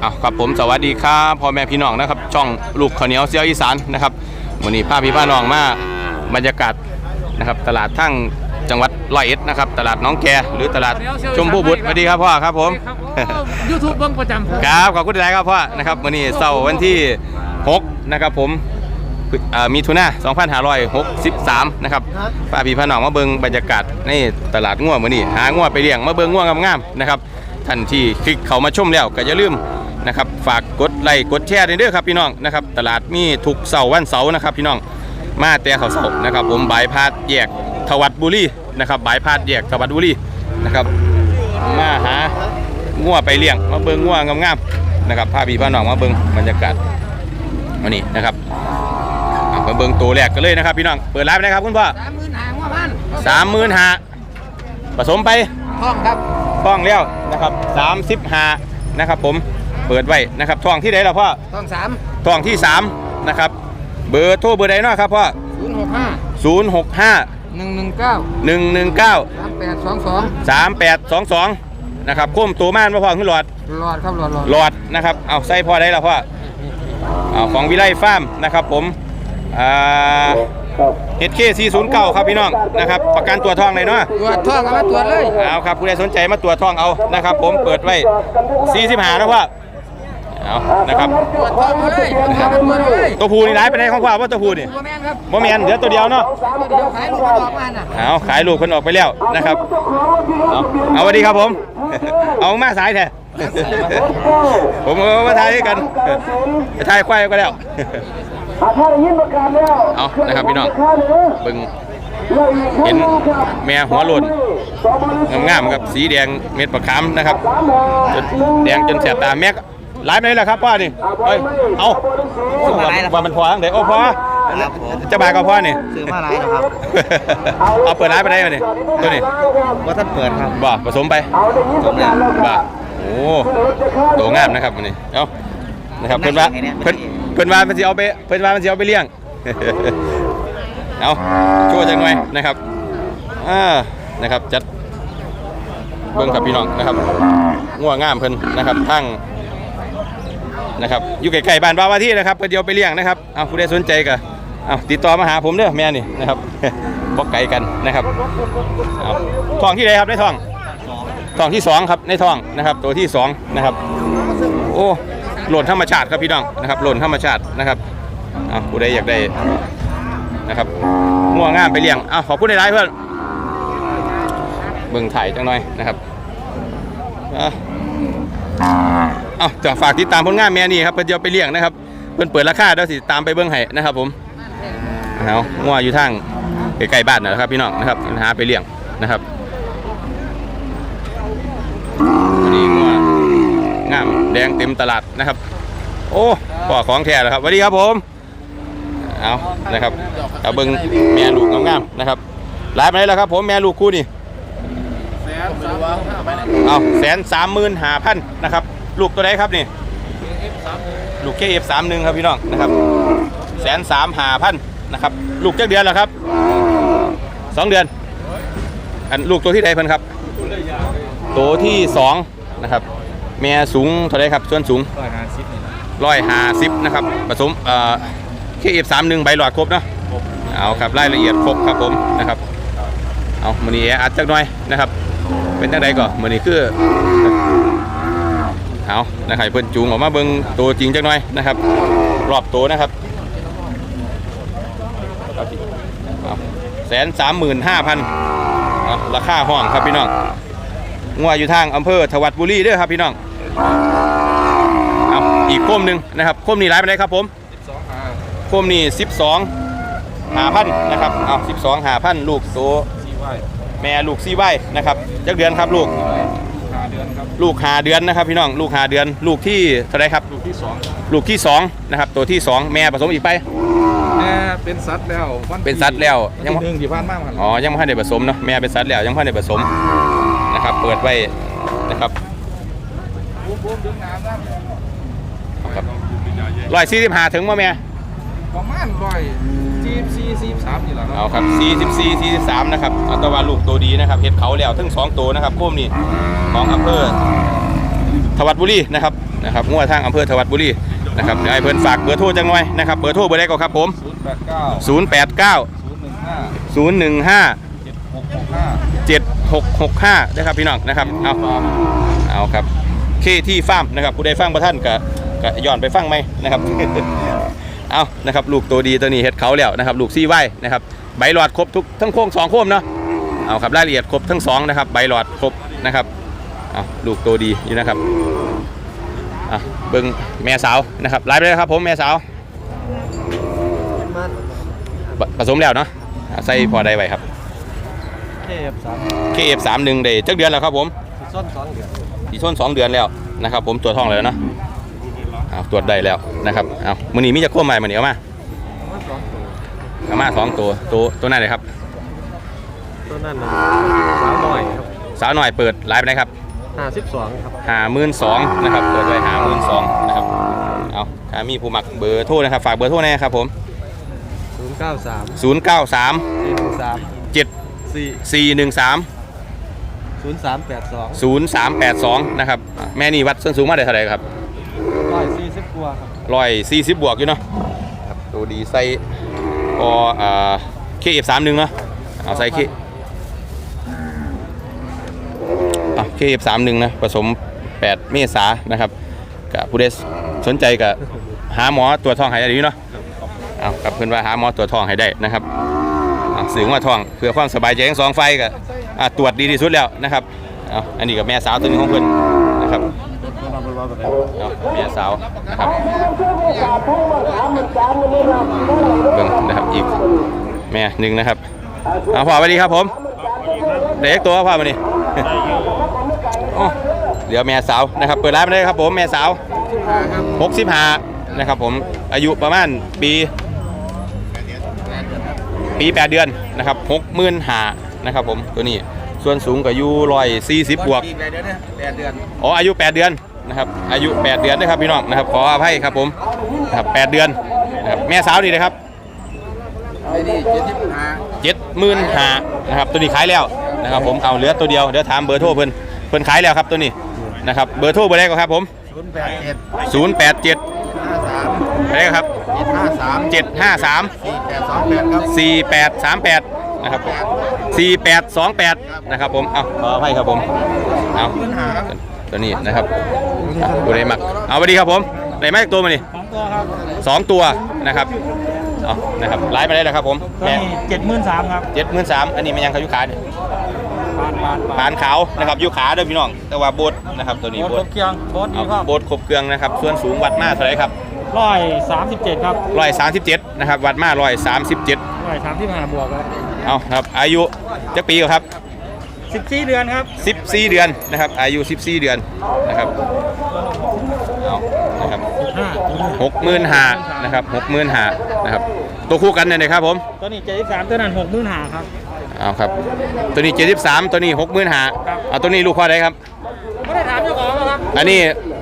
เอาครับผมสวัสดีครับพ่อแม่พี่น้องนะครับ ช่องลูกข้าวเหนียวเสียวอีสานนะครับวันนี้พาพี่พาน้องมาบรรยากาศนะครับตลาดทั้งจังหวัดร้อยเอ็ดนะครับตลาดหน้องแกหรือตลาดชมพู่บุตรสวัสดีครับพ่อครับผมยูทูบเบิ้งประจำผมครับขอบคุณหลายครับพ่อนะครับวันนี้เสาร์วันที่ 6 นะครับผมอ่ามีทุนา2563 นะครับป้าพี่พาน้องมาเบิงบรรยากาศในตลาดง่วมื้อนี้ หาง่วไปเลี้ยงมาเบิงง่วงามๆนะครับท่านที่คลิกเข้ามาชมแล้วก็อย่าลืม นะครับฝากกดไลค์กดแชร์ด้วยเด้อครับพี่น้องนะครับตลาดมีทุกเสาร์วันเสาร์นะครับพี่น้องมาแต่เขาเสาร์นะครับ ผมบายพาดแยกทวัดบุรีนะครับบายพาดแยกทวัดบุรีนะครับมาหางัวไปเลี้ยงมาเบิ่งงัวงามๆนะครับพาพี่พาน้องมาเบิ่งบรรยากาศวันนี้นะครับเอามาเบิ่งตัวแรกกันเลยนะครับพี่น้องเปิดร้านไปนะครับคุณพ่อสามหมื่นหางว่าพันสามหมื่นห้าผสมไปท้องครับท้องแล้วนะครับสามสิบห้านะครับผม เปิดไว้นะครับท้องที่ไหนล่ะพ่อท้องสามท้องที่สามนะครับเบอร์โทรเบอร์ใดเนาะครับพ่อศูนย์หกห้าศูนย์หกห้าหนึ่งหนึ่งเก้าหนึ่งหนึ่งเก้าสามแปดสองสองสามแปดสองสองนะครับโค้มตัวม่านมาพ่อขึ้นหลอดหลอดครับหลอดหลอดหลอดนะครับเอาใส่พอได้แล้วพ่อเอาของวิไลฟาร์มนะครับผมอ่าเฮดเค409ครับพี่น้องนะครับประกันตัวทองเลยเนาะตรวจท้องเอามาตรวจเลยเอาครับผู้ใดสนใจมาตัวจทองเอานะครับผมเปิดไว้45นะพ่อ เอานะครับตรวจท้องเอาเลยเอามาตรวจเอาเลยตัวผู้นี่ร้ายไปไหนของพ่อว่าตัวผู้นี่ตัวแม่นครับบ่แม่นเดี๋ยวตัวเดียวเนาะเดี๋ยวขายลูกมาออกมาน่ะเอาขายลูกคนออกไปแล้วนะครับเอาเอาสวัสดีครับผม เอามาสายแท้ผมเอามาทายให้กันไปทายควายก็แล้วถ้าได้ยินประกาศแล้วเอานะครับพี่น้องเบิ่งเห็นแม่หัวโลนงามๆครับสีแดงเม็ดประคำนะครับจนแดงจนแสบตาแม็ก หลายไปเลยเหรอครับพ่อนี่เอ้ยเอาว่ามันพอทั้งเด็กโอ้พอจะบายก็พอนี่ ซื้อมาหลายนะครับ เอาเปิดร้านไปได้ไหมนี่ตัวนี้ว่าท่านเปิดครับบ่ผสมไปผมเนี่ยบ่โอ้โตงามนะครับมันนี่เอานะครับเพิ่นว่าเพิ่นเพิ่นว่ามันสิเอาไปเพิ่นว่ามันสิเอาไปเลี้ยง เอาช่วยจังหน่อยนะครับอ่านะครับจัดเบิ่งครับพี่น้องนะครับง่วงงามเพิ่นนะครับทั้ง นะครับอยู่ใกล้ๆบ้านบ้าวาที่นะครับเพิ่นสิเดียวไปเลี้ยงนะครับเอาผู้ใดสนใจก็เอาติดต่อมาหาผมเด้อแม่นี่นะครับบ่ไกลกันนะครับเอาทองที่ใดครับในทองทองที่สองครับในทองนะครับตัวที่สองนะครับโอ้หล่นธรรมชาติครับพี่น้องนะครับหล่นธรรมชาตินะครับเอาผู้ใดอยากได้นะครับง่วงงามไปเลี้ยงเอะขอบคุณในไลน์เพื่อนเบิ่งถ่ายจังหน่อยนะครับอะ เอ้าจะฝากติดตามผลงานแม่นี่ครับเพิ่นจะเอาไปเลี้ยงนะครับ เพิ่นเปิดราคาเดี๋ยวสิตามไปเบิ่งให้นะครับ ผมเอาง่วงอยู่ทางใกล้ๆบ้านนนแหละครับ พี่น้องนะครับหาไปเลี้ยงนะครับอันนี้ง่วงงามแดงเต็มตลาดนะครับ โอ้ปอของแท้แล้วครับสวัสดีครับผมเอานะครับเอาเบิ้งแม่ลูกงามๆนะครับหลายไปไหนแล้วครับ ผมแม่ลูกคู่นี่เอาแสนสามหมื่นห้าพันนะครับ ลูกตัวไหนครับนี่ลูกเคเอฟสามหนึ่งครับพี่น้องนะครับแสนสามห้าพันนะครับลูกเจ็ดเดือนแล้วครับสองเดือนอันลูกตัวที่ใดเพิ่นครับ ตัวที่สองนะครับแม่สูงเท่าไหรครับส่วนสูงร้อยห้าสิบนะครับผสมเอ่อเคเอฟสามหนึ่งใบหลอดครบเนาะเอาครับรายละเอียดครบครับผมนะครับเอามือนี้แออัดจักหน่อยนะครับ เป็นจังใดก่อนมือนี้คือ เอานะครับเพิ่นจูงออกมาเบิ่งตัวจริงจักหน่อยนะครับ รอบตัวนะครับแสนสามหมื่นห้าพันราคาห้องครับพี่น้องงัวอยู่ทางอำเภอถวัดบุรีด้อครับพี่น้องเอาอีกโคมหนึ่งนะครับโคมนี้ร้ายไปไหนครับผมโคมนี้12หาพันนะครับเอา12หาพันลูกโตแม่ลูกซีไว้นะครับจักเดือนครับลูก ลูกหาเดือนนะครับพี่น้องลูกหาเดือน ลูกที่เท่าไรครับ ลูกที่สองลูกที่สองนะครับตัวที่สองแม่ผสมอีกไป แม่เป็นสัตว์แล้ววัเป็นสัตว์แล้วยัยัง งหนึ่งที่ผ่านมามันอ๋อยังไม่ทันได้ผสมเนาะแม่เป็นสัตว์แล้วยังไม่ทันได้ผสมนะครับ เปิดไว้นะครับครับร้อยสี่สิบห้าถึงว่าแม่ประมาณร้อย สี่สี่สี่สามนี่แหละเอาเนาะครับ44 43นะครับอัตวาลูกตัวดีนะครับเห็ดเขาแล้วทั้งสองตัวนะครับโคมนี่ของอำเภอทวัดบุรีนะครับนะครับงัวทางอำเภอทวัดบุรีนะครับเดี๋ยวให้เพิ่นฝากเบอร์โทรจังหน่อยนะครับเบอร์โทรเบอร์ใดก็ครับผม ศูนย์แปดเก้า089 ศูนย์หนึ่งห้า015 เจ็ดหกหกห้า7665นะครับพี่น้องนะครับเอาเอาครับเคที่ฟาร์มนะครับผู้ใดฟังประท่านก็ก็ย้อนไปฟังไหมนะครับ เอานะครับลูกตัวดีตัวนี้เฮ็ดเขาแล้วนะครับ ลูกซี่ไว้นะครับใบหลอดครบทุกทั้งโค้งสองโค้มเนาะเอาครับรายละเอียดครบทั้งสองนะครับใบหลอดครบนะครับเอาลูกตัวดีอยู่นะครับอะเบิ้งแม่สาวนะครับไล่ไปเลยครับผมแม่สาวผผสมแล้วเนาะอะใส่พอได้ไว้ครับเทปสาม KF 3 1 ได้จักเดือนแล้วครับผมส้นสองเดือนสีส้นสองเดือนแล้วนะครับผมตรวจท้องแล้วเนาะ เอาตรวจได้แล้วนะครับเอามือนี้มีจะควบใหม่มาเนียวมาเอามาสองตัวตัวตัวนั้นเลยครับต้นนั่นนะสาวหน่อยครับสาวหน่อยเปิดไลฟ์นะครับห้าสิบสองครับหาหมื่นสองนะครับเปิดไว้หาหมื่นสองนะครับเอาถ้ามีผู้หมักเบอร์โทรนะครับฝากเบอร์โทรแน่ครับผมศูนย์เก้าสาม0 9 3สี่หนึ่งสาม7สี่4 1 3ศูนย์สามแปดสอง0 3 8 2 นะครับอะแม่นี่วัดส้นสูงมาได้เท่าไหร่ครับร้อยสี่สิบ กว่าครับร้อยสี่สิบบวกอยู่เนาะครับตัวดีใส่พออ่าเคเอฟสามหนึ่งเนาะเอาใส่เคอะเคเอฟสามหนึ่งนะผสม 8 เมษานะครับกับผู้ใดสนใจกับหาหมอตัวจท้องให้ได้อยู่เนาะเอากับเพื่อนว่าหาหมอตัวจท้องให้ได้นะครับเอาสื่อมาท้องเพื่อความสบายใจทั้งสองไฟล์กับอะตรวจดีที่สุดแล้วนะครับเอาอันนี้กับแม่สาวตัวหนึงของเพื่อนนะครับ เอาแม่สาวนะครับเบิ่งนะครับอีกแม่หนึ่งนะครับเอาพ่อสวัสดีครับผมเด็กตัวพ่อมานี่โอ้เดี๋ยวแม่สาวนะครับเปิดร้านมาได้ครับผมแม่สาว65นะครับผมอายุประมาณปีปี8เดือนนะครับ60,000หานะครับผมตัวนี้ส่วนสูงก็อยู่140บวกปีแปดเดือนเนี่ยแปดเดือนอ๋ออายุ8เดือน นะครับอายุ 8 เดือนนะครับพี่น้องนะครับขออภัยครับผมนะครับ8เดือนนะครับแม่สาวดีนะครับไอ้นี่เจ็ดสิบห้าเจ็ดหมื่นหานะครับตัวนี้ขายแล้วนะครับผมเอาเหลือตัวเดียวเดี๋ยวถามเบอร์โทรเพิ่นเพิ่นขายแล้วครับตัวนี้นะครับเบอร์โทรเบอร์ใดก็ครับผมศูนย์แปดเจ็ด087ห้าสามอะไรครับเจ็ดห้าสาม753สี่แปดสองแปดครับ4838นะครับผม4828นะครับผม เอาขออภัยครับผม เอา ตัวนี้นะครับอะตัวไหนมักเอาสวัสดีครับผมไหนมาอีกตัวมานี่สองตัวครับสองตัวนะครับเอานะครับไลฟ์มาได้แล้วครับผมตัวแม่นี้เจ็ดหมื่นสามครับเจ็ดหมื่นสามอันนี้มันยังเขายุขาเนี่ยปานปานปานขาวนะครับยุขาเด้อพี่น้อง แต่ว่าโบดนะครับตัวนี้โบโบดดเคียงโบดดีเอาครับโบดครบเครื่องนะครับส่วนสูงวัดมาเท่าไหรครับร้อยสามสิบเจ็ดครับร้อยสามสิบเจ็ดนะครับวัดมาร้อยสามสิบเจ็ดร้อยสามสิบห้าบวกครับเอาครับอายุจะปีครับ สิบสี่เดือนครับสิบสี่เดือนนะครับ อายุสิบสี่เดือนนะครับเอานะครับห้าหกหมื่นหานะครับหกหมื่นหานะครับ ตัวคู่กันเนี่ยนะครับผม ตัวนี้เจ็ดสิบสามตัวนั้นหกหมื่นห้าครับเอาครับ ตัวนี้เจ็ดสิบสามตัวนี้หกหมื่นหาครับเอาตัวนี้ลูกพ่อได้ครับไม่ได้ถามเจ้าของนะครับ อันนี้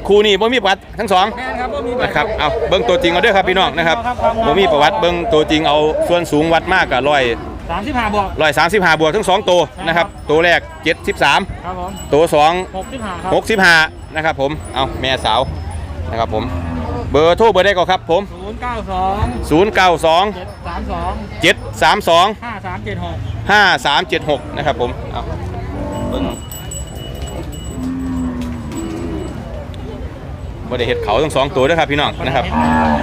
คู่นี้บ่มีประวัติทั้งสองแม่นครับว่ามีบัตนะครับเอาเบิ้งตัวจริงเอาเด้อครับพี่น้องนะครับครับครับบ่มีประวัติเบิ้งตัวจริงเอาส่วนสูงวัดมากกับร้อย สามสิบห้าบวก ร้อยสามสิบห้าบวกทั้งสองตัวนะครับ ตัวแรกเจ็ดสิบสามครับผมตัวสองหกสิบห้าครับหกสิบห้านะครับผมเอาแม่สาวนะครับผมเบอร์โทรเบอร์ได้ก่อนครับผมศูนย์เก้าสองศูนย์เก้าสองเจ็ดสามสองเจ็ดสามสองห้าสามเจ็ดหกห้าสามเจ็ดหกนะครับผมเอาเบิ้ง บ่ได้เห็ดเขาทั้งสองตัวเด้วยครับพี่น้องนะครับ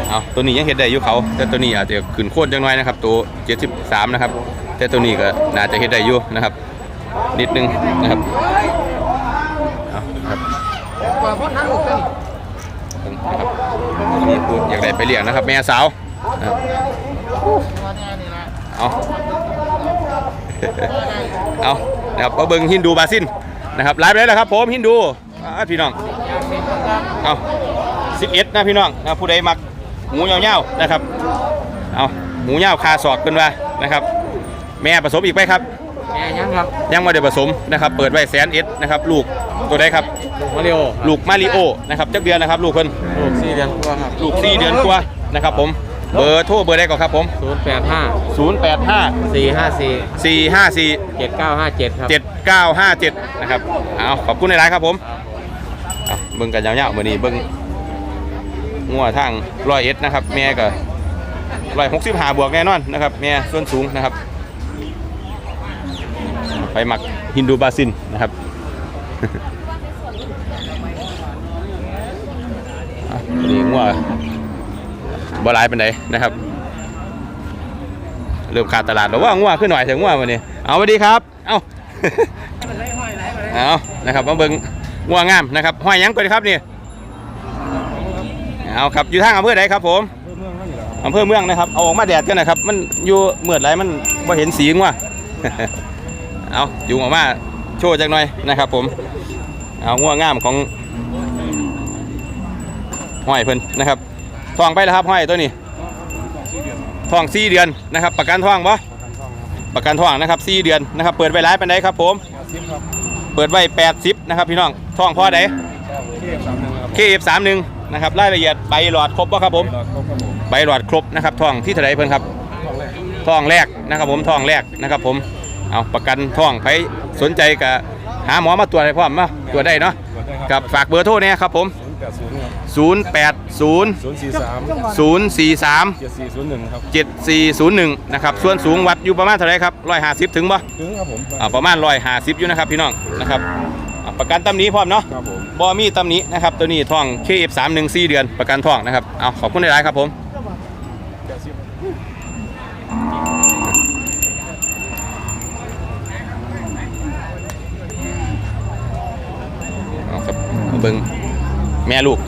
เอาตัวนี้ยังเห็ดได้อยู่เขาแต่ตัวนี้อาจจะขึ้นโคตรจังน้อยนะครับ ตัว73นะครับ แต่ตัวนี้ก็น่าจะเห็ดได้อยู่นะครับ นิดนึงนะครับเอาครับอทั้งลูกกันเบิ่งนะครับนี่พูดอยากได้ไปเลี้ยงนะครับ แม่สาวเอาเอานะครับเอาเบิ้งฮินดูบาซินนะครับไลฟ์ไปเลยนะครับผมฮินดูอ่าพี่น้อง เอา11นะพี่น้องนะผู้ใดมักหมูเงาๆนะครับเอาหมูเงาคาศอกขึ้นมานะครับ แม่ผสมอีกไหมครับแม่ยังครับยังไม่ได้ผสมนะครับ เปิดไว้แสนเอ็ดนะครับลูกตัวใดครับมาริโอลูกมาริโอนะครับจักเดือนนะครับ ลูกเพิ่นลูกสี่เดือนกว่าครับลูก4เดือนกว่านะครับผมเบอร์โทรเบอร์ได้ก่อนครับผมศูนย์แปดห้า085สี่ห้าสี่454เจ็ดเก้าห้าเจ็ดครับ 7957 นะครับ เอาขอบคุณในไลน์ครับผมเอาเบิ่งกันยาวๆมือนี้เบิ่งงัวทางร้อยเอ็ดนะครับ แม่ก็ร้อยหกสิบห้าบวกแน่นอนนะครับแม่ส่วนสูงนะครับ ไปหมักฮินดูบาซินนะครับนี่งัวบลายเป็นไดนนะครับเริ่มขาดตลาดแล้วว่างัวขึ้นหน่อยถึงงัววันนี้เอาสวัสดีครับ เอาเอานะครับมาเบิ่ง งัวงามนะครับห้อยหยังก่อนครับนี่เอาครับอยู่ทางอำเภอใดครับผมอำเภอเมืองนะครับเอาออกมาแดดกันนะครับ มันอยู่เมื่อไรมันบ่เห็นสีงัว เอาอยู่ออกมาโชว์จักหน่อยนะครับ ผม เอางัวงามของห้อยเพิ่นนะครับทองไปแล้วครับห้อยตัวนี้ทองสี่เดือนนะครับ ประกันทองปะประกันทองนะครับสี่เดือนนะครับ เปิดไว้ร้ายเป็นไดครับผม เปิดไว้80นะครับพี่น้องทองพ่อใด KF31 นะครับรายละเอียดใบหลอดครบป่ะครับผมใบหลอดครบนะครับทองที่เท่าไหรเพิ่นครับทองแรกนะครับผมทองแรกนะครับผมเอาประกันทองใครสนใจก็หาหมอมาตรวจให้พร้อมมาตรวจได้เนาะกับฝากเบอร์โทรเนี่ยครับผม 080ศูนย์สี่สาม043เจ็ดสี่ศูนย์หนึ่งครับ7401นะครับส่วนสูงวัดอยู่ประมาณเท่าไหรครับ150ถึงบ่ถึงครับผมอ่าประมาณ150อยู่นะครับพี่น้องนะครับอ่าประกันตำหนี้พร้อมเนาะครับผมบอมีตำหนี้นะครับตัวนี้ทอง KF314 เดือนประกันทองนะครับเอาขอบคุณหลายๆครับผมเอาครับมาเบิ่ง แม่ลูก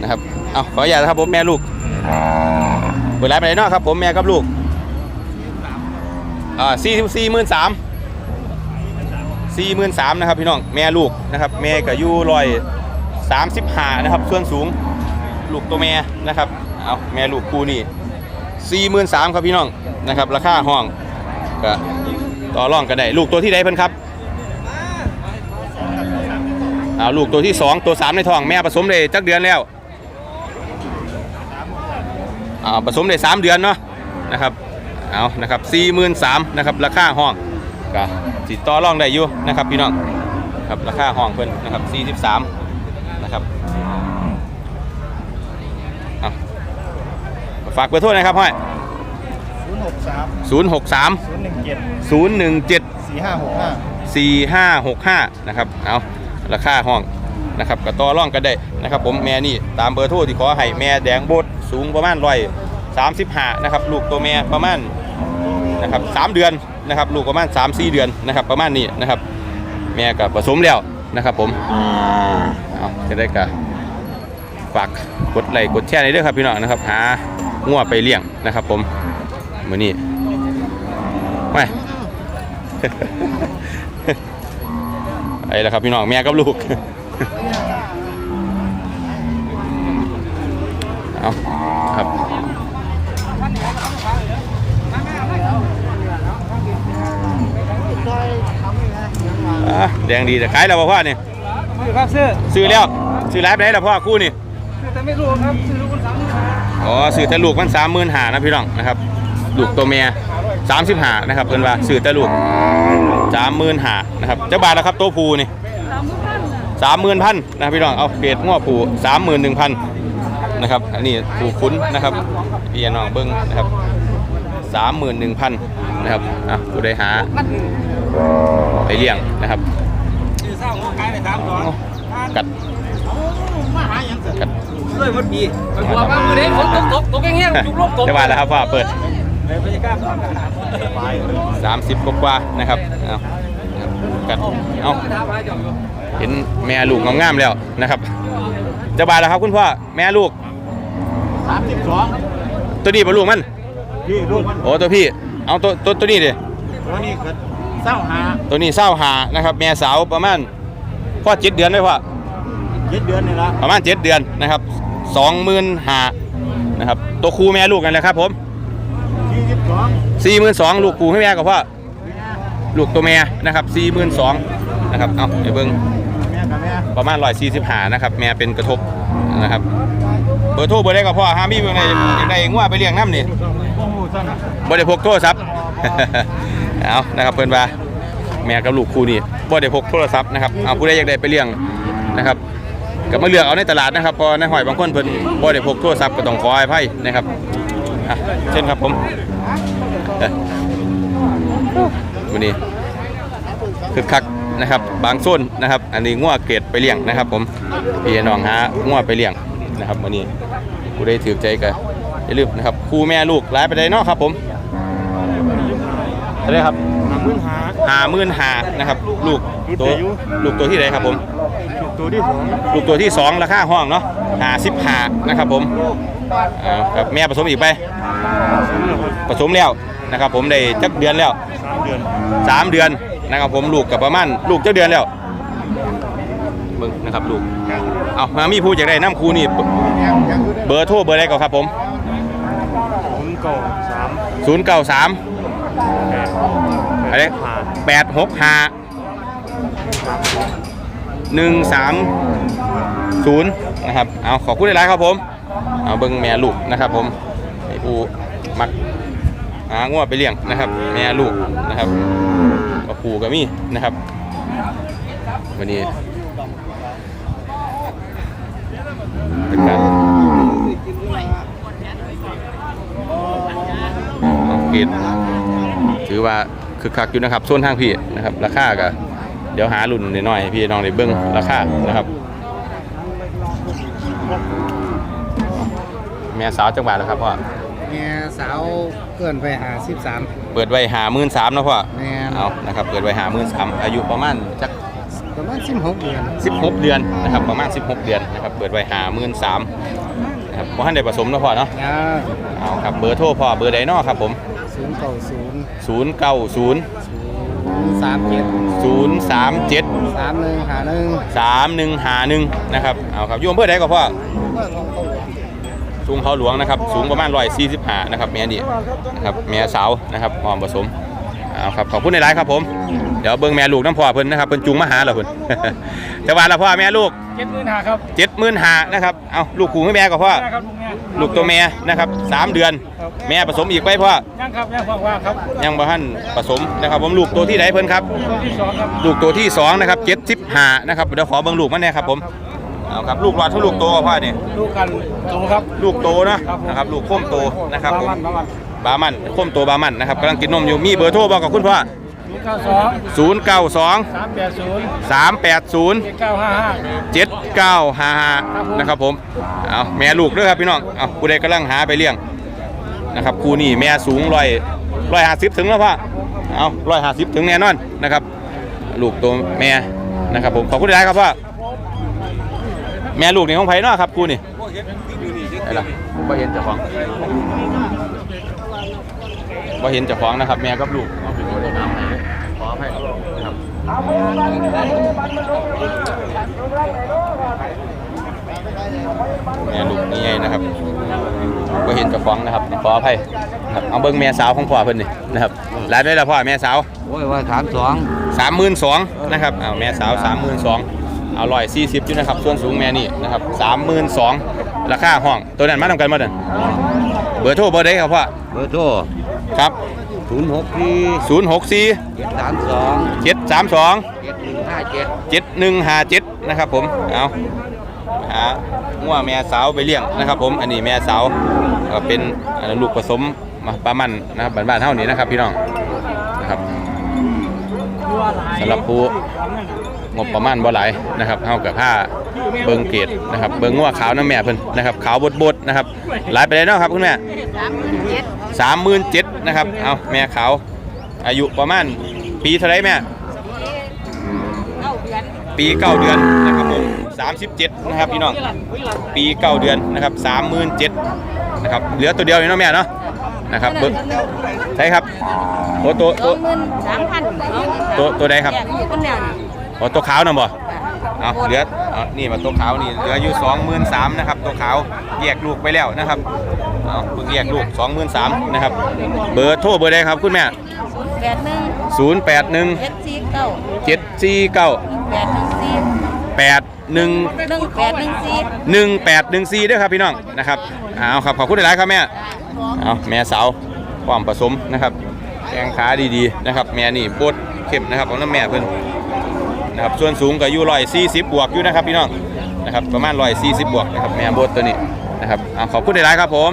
นะครับเอาขออนุญาตนะครับผมแม่ลูกเปิดร้านไปไหนเนาะครับผมแม่กับลูกอ่าสี่สี่หมื่นสามสี่หมื่นสามนะครับพี่น้องแม่ลูกนะครับแม่ก็อยู่ร้อยสามสิบห้านะครับส่วนสูงลูกตัวแม่นะครับเอาแม่ลูกคู่นี่สี่หมื่นสามครับพี่น้องนะครับราคาห้องก็ต่อรองกันได้ลูกตัวที่ใดเพิ่นครับ เอาลูกตัวที่สองตัวสามในท้องแม่ผสมได้จักเดือนแล้วอ่าผสมได้สามเดือนเนาะนะครับเอานะครับสี่หมื่นสามนะครับราคาห้องก็สิต่อรองได้อยู่นะครับพี่น้องครับราคาห้องเพิ่นนะครับสี่สิบสามนะครับเอาฝากเบอร์โทรหนะครับห้อยศูนย์หกสามศูนย์หกสามศูนย์หนึ่งเจ็ดศูนย์หนึ่งเจ็ดสี่ห้าหกห้าสี่ห้าหกห้านะครับเอา ราคาห้องนะครับก็ต่อร่องกันได้นะครับ ผมแม่นี่ตามเบอร์โทรที่ขอให้แม่แดงบดสูงประมาณร้อยสามสิบห้านะครับลูกตัวแม่ประมาณนะครับสามเดือนนะครับลูกประมาณสามสี่เดือนนะครับประมาณนี้นะครับ แม่กับผสมแล้วนะครับ ผมเอาจะได้กะฝากกดไลค์กดแชร์ในเด้องครับพี่น้องนะครับหางัวไปเลี้ยงนะครับ ผมมือนี้ไม่ ไอ้ละครับพี่น้องแม่กับลูกเอาครับอะแดงดีแต่ขายแล้วบ่พ่อนี่ครับซื้อซื้อแล้วซื้อไลฟ์ได้แล้วพ่อคู่นี่แต่ไม่รู้ครับซื้อลูกคนสามอ๋อซื้อแต่ลูกมันสามหมื่นหานะพี่น้องนะครับลูกตัวเมียสามสิบหานะครับเพิ่นว่าซื้อแต่ลูก สามหมื่นหานะครับเจ้าบาทแล้วครับตัวผูนี่สามหมื่นพันนะครับพี่น้องเอาเกรดง้อผูสามหมื่นหนึ่งพันนะครับอันนี้ผูคุ้นนะครับพี่น้องเบิ้งนะครับสามหมื่นหนึ่งพันนะครับอะผู้ใดหาไปเลี้ยงนะครับซื้อเศร้าของขายไปสามสองกัดกัดด้วยพอดีไปบอกว่ามือเด็กฝนตกตกตกแห้งๆจุกลบตกเจ้าบาทแล้วครับว่าเปิด ในบรรยากาศ30กว่าๆนะครับเอากัดเอาเห็นแม่ลูกงามๆแล้วนะครับจะบาทแล้วครับคุณพ่อแม่ลูกสามสิบสองตัวนี้เป็นลูกมันพี่ลูกมันโอ้ตัวพี่เอาตัวตัวตัวนี้ดิตัวนี้ก็เศร้าหาตัวนี้เศร้าหานะครับ แม่สาวประมาณพ่อเจ็ดเดือนไหมพ่อเจ็ดเดือนนี่ละประมาณเจ็ดเดือนนะครับสองหมื่นหานะครับตัวครูแม่ลูกกันแหละครับผม สี่สิบสองสี่หมื่นสองลูกครูให้แม่กับพ่อลูกตัวแม่นะครับสี่หมื่นสองนะครับเอาไปเบิ้งแม่กับแม่ประมาณร้อยสี่สิบหานะครับแม่เป็นกระทบนะครับเบอร์โทรเบอร์ได้กับพ่อห้ามีเบอร์ไหนยังได้งัวไปเลี้ยงน้ำนี่พวกหมูสั้นบ่ได้พกโทรศัพท์เอานะครับเพื่อนว่าแม่กับลูกคู่นี่บ่ได้พกโทรศัพท์นะครับเอาผู้ใดอยากได้ไปเลี้ยงนะครับก็มาเลือกเอาในตลาดนะครับเพอในหอยบางคนเพิ่นบ่ได้พกโทรศัพท์ก็ต้องขออภัยนะครับ อะเช่นครับผมเอ้ยวันนี้คึกคักนะครับ บางโซนนะครับ อันนี้งัวเกรดไปเลี้ยงนะครับ ผมพี่น้องหางัวไปเลี้ยงนะครับวันนี้ผู้ใดถือใจก็อย่าลืมนะครับคู่แม่ลูกหลายไปได้เนาะครับ ผมอะไรครับหาหมื่นหานะครับ ลูกตัวลูกตัวที่ไหนครับผมตัวที่สองลูกตัวที่สองราคาห้องเนาะหาสิบหานะครับผม อ่าครับแม่ผสมอีกไป ผสมแล้วนะครับ ผมได้จักเดือนแล้วสามเดือนสามเดือนนะครับ ผมลูกกับประมาณลูกจักเดือนแล้วเบิ่งนะครับลูกเอามามีผู้อยากได้น้ำคูนี่เบอร์โทรเบอร์อะไรก่อนครับผมศูนย์เก้าสามศูนย์เก้าสามอะไรแปดหกห้าหนึ่งสามศูนย์นะครับ เอาขอบคุณหลายๆครับผม เอาเบิ้งแม่ลูกนะครับ ผมไอ้ปูมักหางัวไปเลี้ยงนะครับ แม่ลูกนะครับก็ปูก็มีนะครับ วันนี้เป็นการเอาเกรดถือว่าคึกคักอยู่นะครับโซนทางพี่นะครับ ราคาก็เดี๋ยวหารุ่นหน่อยพี่น้องได้เบิ้งราคานะครับ แม่สาวจังหวัดแล้วครับพ่อเมียสาวเกินไปหาสิบสามเปิดไว้หามื่นสามนะพ่อแม่นเอานะครับเปิดไว้หามื่นสามอายุประมาณจักประมาณสิบหกเดือนสิบหกเดือนนะครับประมาณสิบหกเดือนนะครับเปิดไว้หามื่นสามนะครับพ่อท่านได้ผสมนะพ่อเนาะยาเอาครับเบอร์โทรพ่อเบอร์ใดเนาะครับผมศูนย์เก้าศูนย์ศูนย์เก้าศูนย์สามเจ็ดศูนย์สามเจ็ดสามหนึ่งหาหนึ่งสามหนึ่งหาหนึ่งนะครับเอาครับอยู่อำเภอใดก็พ่อ สูงเขาหลวงนะครับ สูงประมาณร้อยสี่สิบห้านะครับแม่ดีนะครับแม่สาวนะครับพร้อมผสมเอาครับขอบคุณในไลน์ครับผม เดี๋ยวเบิ่งแม่ลูกน้ำพ่อเพิ่นนะครับเพิ่นจูงมาหาเราเพิ่นจะว่าละพ่อแม่ลูกเจ็ดหมื่นห้าครับเจ็ดหมื่นหานะครับเอาลูกขู่ให้แม่กับพ่อครับลุงเนี่ยลูกตัวแม่นะครับสามเดือน แม่ผสมอีกไปพ่อยังครับยังว่างๆครับยังบ่ทันผสมนะครับผมลูกตัวที่ไหนเพิ่นครับตัวที่สองครับลูกตัวที่สองนะครับเจ็ดสิบห้านะครับเดี๋ยวขอเบิ่งลูกมันแน่ครับผม เอาครับลูกหลอดทั้งลูกโตกับพ่อนี่ลูกกันตรงครับ ลูกโตนะนะครับ ลูกโค้มโตนะครับผมประมาณบามันโค้มโตบามันนะครับกำลังกินนมอยู่มีเบอร์โทรบอกกับคุณพ่อศูนย์เก้าสอง092สามแปดศูนย์380เจ็ดเก้าห้าห้า7955นะครับผมเอาแม่ลูกด้วยครับพี่น้องเอาผู้ใดกำลังหาไปเลี้ยงนะครับคู่นี้แม่สูงร้อยร้อยห้าสิบถึงแล้วพ่อเอาร้อยห้าสิบถึงแน่นอนนะครับ ลูกตัวแม่นะครับผมขอบคุณหลายครับพ่อ แม่ลูกนี่ของไผ่เนาะครับคู่นี่ไหนล่ะบ่เห็นเจ้าของบ่เห็นเจ้าของนะครับ แม่กับลูกเอาไปดูเลยครับขอให้ครับแม่ลูกนี่ไงนะครับก็เห็นเจ้าของนะครับขออภัยครับเอาเบิ้งแม่สาวของพ่อเพิ่นนี่นะครับรายได้ละพ่อแม่สาวโอ้ยว่าสามสองสามหมื่นสองนะครับเอาแม่สาวสามหมื่นสอง เอาร้อยสี่สิบอยู่นะครับส่วนสูงแม่นี่นะครับสามหมื่นสองราคาห้องตัวนั้นมาทำกันมาเดินเบอร์โทรเบอร์ใดครับพ่อเบอร์โทรครับศูนย์หกสี่ศูนย์หกสี่เจ็ดสามสองเจ็ดสามสองเจ็ดหนึ่งห้าเจ็ดเจ็ดหนึ่งห้าเจ็ดนะครับผมเอาหางัวแม่สาวไปเลี้ยงนะครับผมอันนี้แม่สาวเอ่อเป็นอันนั้นลูกผสมมาปลามันนะครับบ้านๆเท่านี้นะครับพี่น้องนะครับสำหรับผู้ งบประมาณบ่หลายนะครับเท่ากับผ้าเบิงเกตนะครับเบิงงัวขาวน้ำแม่เพิ่นนะครับขาวบดๆนะครับหลายไปเลยเนาะครับคุณแม่สามหมื่นเจ็ดนะครับเอาแม่ขาวอายุประมาณปีเท่าไรแม่ปีเก้าเดือนนะครับผม37นะครับพี่น้องปีเก้าเดือนนะครับ37,000นะครับเหลือตัวเดียวนี่เนาะแม่เนาะนะครับเบิกใช่ครับโอ้ตัวสตัอวงหมื่นสามพันตัวตัวใดครับแยก อยู่คนเดียวนี่โอ้ตัวขาวนะบ่เอาเหลือเอานี่มาตัวขาวนี่เหลืออยู่23,000นะครับตัวขาวแยกลูกไปแล้วนะครับเอาเพิ่งแยกลูก23,000นะครับ เบอร์โทรเบอร์ใดครับคุณแม่ศูนย์แปดหนึ่ง081เจ็ดสี่เก้า749แปดหนึ่งสี่81หนึ่งแปดหนึ่งสี่หนึ่งแปดหนึ่งสี่ด้วยครับพี่น้องนะครับเอาครับขอบคุณหลายๆครับแม่เอาแม่สาวความผสมนะครับแข้งขาดีๆนะครับ แม่นี่โบดเข้มนะครับของน้ำแม่เพิ่น นะครับส่วนสูงก็อยู่ร้อยสี่สิบบวกอยู่นะครับพี่น้องนะครับนะครับประมาณ140บวกนะครับแม่โบดตัวนี้นะครับเอาขอบคุณหลายๆครับผม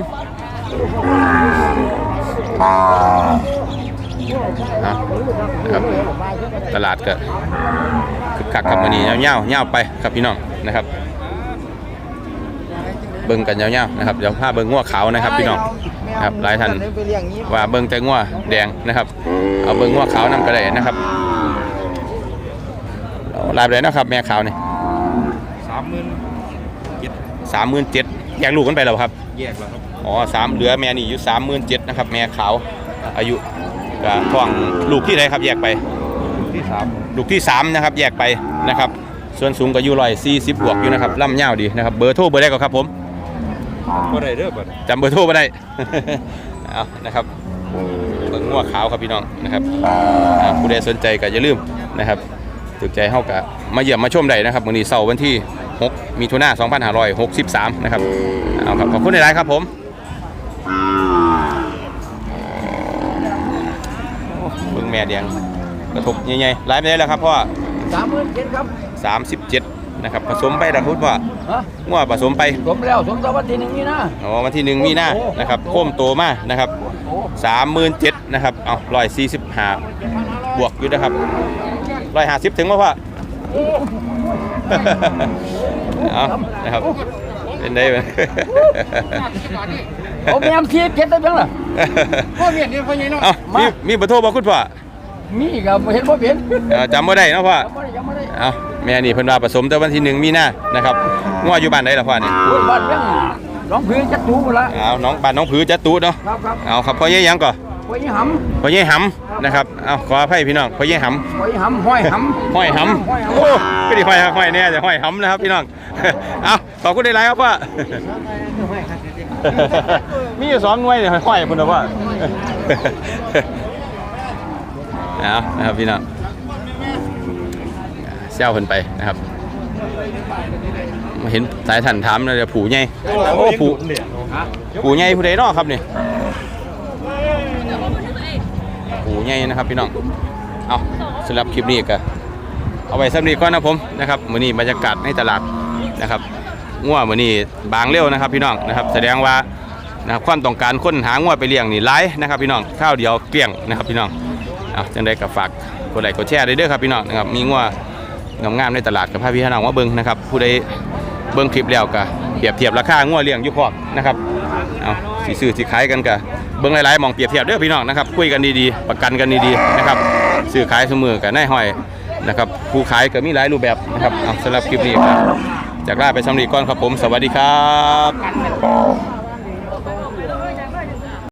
นะครับตลาดก็คึกคักครับมื้อนี้ยาวๆยาวไปครับพี่น้องนะครับ เบิ่งกันยาวๆนะครับเดี๋ยวพาเบิ่งงัวขาวนะครับ พี่น้องนะครับหลายท่านว่าเบิ่งแต่งัวแดงนะครับ เอาเบิ่งงัวขาวนำก็ได้นะครับ ลายไปเลยนะครับ แม่ขาวนี่สามหมื่นสามหมื่นเจ็ดแยกลูกกันไปแล้วครับ แยกแล้วครับอ๋อสามเหลือแม่นี่อยู่สามหมื่นเจ็ดนะครับ แม่ขาวอายุก็ท้องลูกที่ไหนครับ แยกไปที่สามลูกที่สามนะครับ แยกไปนะครับ ส่วนสูงก็อยู่ร้อยสี่สิบบวกอยู่นะครับล่ำยาวดีนะครับเบอร์โทรเบอร์ได้ก็ครับผมก็ได้เด้อบัดจำเบอร์โทรมาได้ เอานะครับเบิ่งงัวขาวครับพี่น้องนะครับอ่าผู้ใดสนใจก็อย่าลืมนะครับ ถูกใจเฮาก็มาเยี่ยมมาชมได้นะครับมื้อนี้เสาร์วันที่ 6มีทุนา2563 นะครับเอาครับขอบคุณหลายๆครับผมโอ้เบิ่งแม่แดงกระทบใหญ่ๆหลายไปได้แล้วครับพ่อสามหมื่นเจ็ดครับ37นะครับผสมไปนะพูดว่าฮะงัวผสมไปสมแล้วสมต่อวันที่หนึ่งนี่นะอ๋อวันที่หนึ่งมีนานะครับโค้มโตมานะครับสามหมื่นเจ็ดนะครับเอาร้อยสี่สิบห้าบวกอยู่นะครับ ร้อยห้าสิบถึงไหมพ่อเอานะครับเป็นได้ไหมผมแอมทีเจ็ดได้เพียงล่ะพ่อเมียนี่พ่อใหญ่เนาะมีมีเบอร์โทรบอกคุณพ่อมีกับเห็นบ่อเห็นจำไม่ได้นะพ่อเอาแม่นี่เพิ่นว่าผสมแต่วันที่หนึ่งมีหน้านะครับงัวอยู่บ้านไหนล่ะพ่อนี่บ้านเพียน้องพื้นจัดถูหมดละเอาน้องบ้านน้องผือจะตูดเนาะเอาครับพ่อเยี่ยงก่อน ไว้หำพ่อเยี่ยหำนะครับ เอาขออภัยพี่น้องพ่อเยี่ยหำไว้หำห้อยหำห้อยหห้อยำหำโอ้ไม่ได้ห้อยห้อยเนี่ยแต่ห้อยหำนะครับพี่น้อง เอาขอบคุณในไลน์ครับว่า มีอยู่สองหน่วยเนี่ยห้อยคุณนะว่าเอานะครับพี่น้องเชี่ยวเพิ่นไปนะครับมาเห็นสายถันถามเลยเดี๋ยวผูใหญ่โอ้ผูผูใหญ่ผู้ใดเนอครับนี่ ผูใหญ่นะครับพี่น้อง เอาสำหรับคลิปนี้ก็เอาไว้สำนีก่อนนะผมนะครับมื้อนี้บรรยากาศในตลาดนะครับงัวมื้อนี้บางเร็วนะครับพี่น้องนะครับ แสดงว่านะครับความต้องการคนหางัวไปเลี้ยงนี่หลายนะครับ พี่น้องข้าวเดียวเกลี้ยงนะครับพี่น้องเอาจังได้ก็ฝากกดไลค์กดแชร์ได้เด้อครับพี่น้องนะครับมีงัวงามๆในตลาดกับพาพี่น้องว่าเบิ่งนะครับผู้ใดเบิ่งคลิปแล้วก็เปรียบเทียบราคางัวเลี้ยงอยู่พร้อมนะครับ เอาสีซื้อสิขายกันก็เบิ่งหลายๆมองเปรียบเทียบเด้อพี่น้องนะครับคุยกันดีๆ ประกันกันดีๆนะครับซื้อขายเสมอกันแน่ห้อยนะครับผู้ขายก็มีหลายรูปแบบนะครับสำหรับคลิปนี้ครับจากลาไปสำลีก่อนครับผม สวัสดีครับ